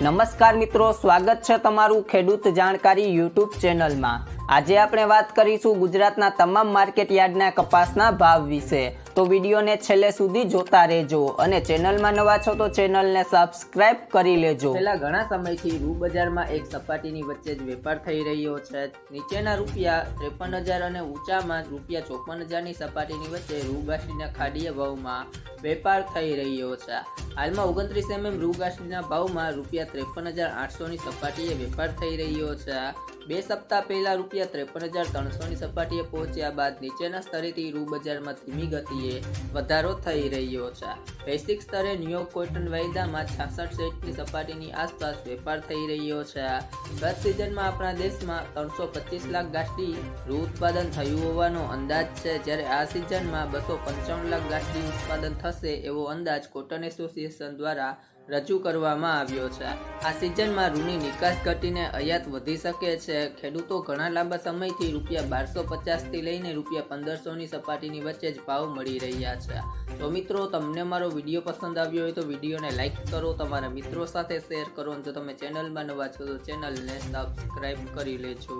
નમસ્કાર મિત્રો, સ્વાગત છે તમારું ખેડૂત જાણકારી યુટ્યુબ ચેનલમાં. આજે આપણે વાત કરીશું ગુજરાતના તમામ માર્કેટ યાર્ડના કપાસના ભાવ વિશે. તો વિડીયોને છેલ્લે સુધી જોતા રહેજો અને ચેનલમાં નવા છો તો ચેનલને સબસ્ક્રાઇબ કરી લેજો. છેલ્લા ઘણા સમયથી રૂ બજારમાં એક સપાટીની વચ્ચે જ વેપાર થઈ રહ્યો છે. નીચેના રૂપિયા ત્રેપન હજાર અને ઊંચામાં રૂપિયા ચોપન હજારની સપાટીની વચ્ચે રૂ ગાંઠીના ખાડીય ભાવમાં વેપાર થઈ રહ્યો છે. હાલમાં ઓગણત્રીસ એમએમ રૂ ગાંઠીના ભાવમાં રૂપિયા ત્રેપન હજાર આઠસોની સપાટીએ વેપાર થઈ રહ્યો છે. બે સપ્તાહ પહેલા રૂપિયા ત્રેપન હજાર ત્રણસોની સપાટીએ પહોંચ્યા બાદ નીચેના સ્તરેથી રૂ બજારમાં ધીમી ગતિએ વધારો થઈ રહ્યો છે. વૈશ્વિક સ્તરે ન્યુયોર્ક કોટન વાયદામાં છાસઠ સેટની સપાટીની આસપાસ વેપાર થઈ રહ્યો છે. ગત સિઝનમાં આપણા દેશમાં ત્રણસો પચીસ લાખ ગાંઠી રૂ ઉત્પાદન થયું હોવાનો અંદાજ છે. જ્યારે આ સિઝનમાં બસો પંચાવન લાખ ગાંઠી ઉત્પાદન થશે એવો અંદાજ કોટન એસોસિએશન દ્વારા રજૂ કરવામાં આવ્યો છે. આ સિઝનમાં રૂની નિકાસ ઘટીને આયાત વધી શકે છે. ખેડૂતો ઘણા લાંબા સમયથી રૂપિયા બારસો પચાસથી લઈને રૂપિયા પંદરસોની સપાટીની વચ્ચે જ ભાવ મળી રહ્યા છે. તો મિત્રો, તમને મારો વીડિયો પસંદ આવ્યો હોય તો વિડીયોને લાઇક કરો, તમારા મિત્રો સાથે શેર કરો જો તમે ચેનલમાં નવા છો તો ચેનલને સબસ્ક્રાઈબ કરી લેજો.